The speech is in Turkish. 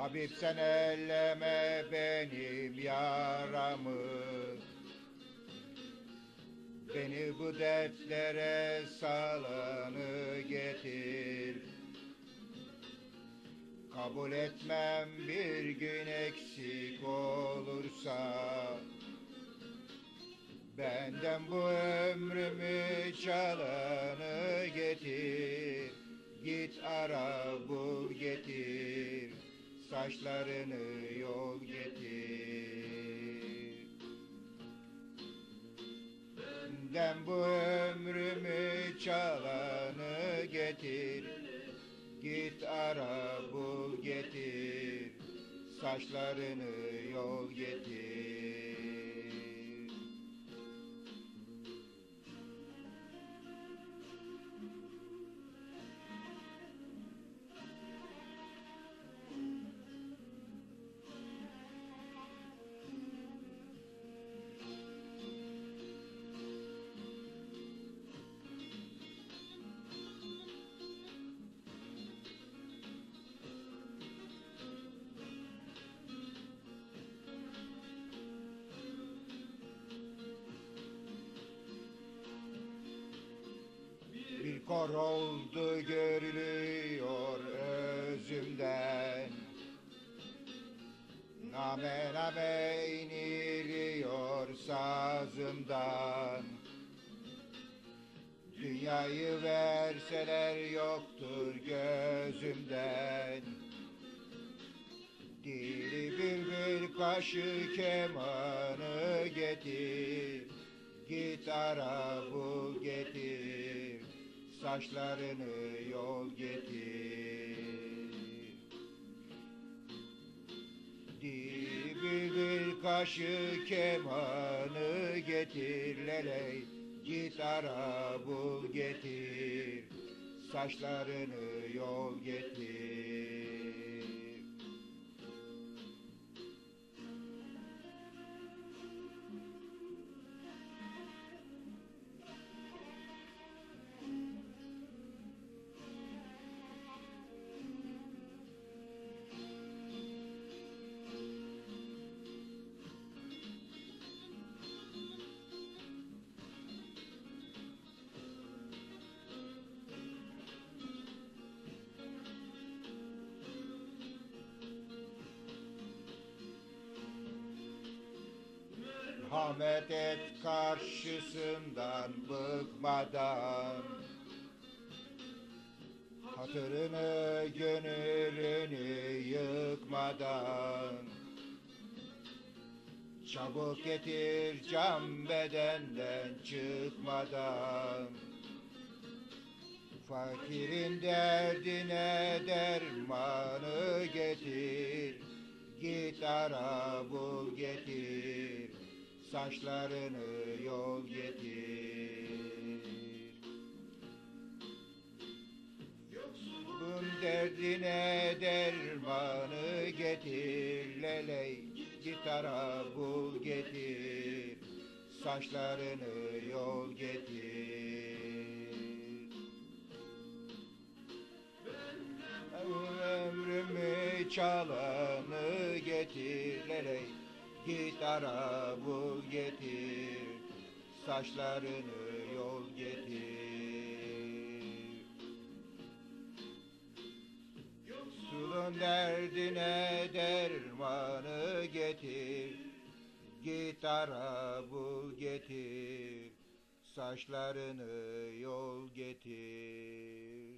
Habib sen elleme benim yaramı. Beni bu dertlere salanı getir. Kabul etmem bir gün eksik olursa. Benden bu ömrümü çalanı getir. Git ara getir Saçlarını yol getir. Benden bu ömrümü çalanı getir. Git ara bul getir. Saçlarını yol getir kor oldu görülüyor özümden. Name name iniliyor sazımdan. Dünyayı verseler yoktur gözümden. Dili bülbül kaşı kemanı getir. Git ara bul getir Saçlarını yol getir. Dili bülbül kaşı kemanı getir leley Git ara bul getir. Saçlarını yol getir Merhamet et karşısından bıkmadan. Hatırını gönlünü yıkmadan. Çabuk getir can bedenden çıkmadan. Fakirin derdine dermanı getir. Git ara bul getir Saçlarını yol getir. Yoksulun derdine dermanı getir Leley git ara bul getir. Saçlarını yol getir. Ömrümü çalanı getir leley Git ara bul getir Saçlarını yol getir. Yoksulun derdine dermanı getir Git ara bul getir Saçlarını yol getir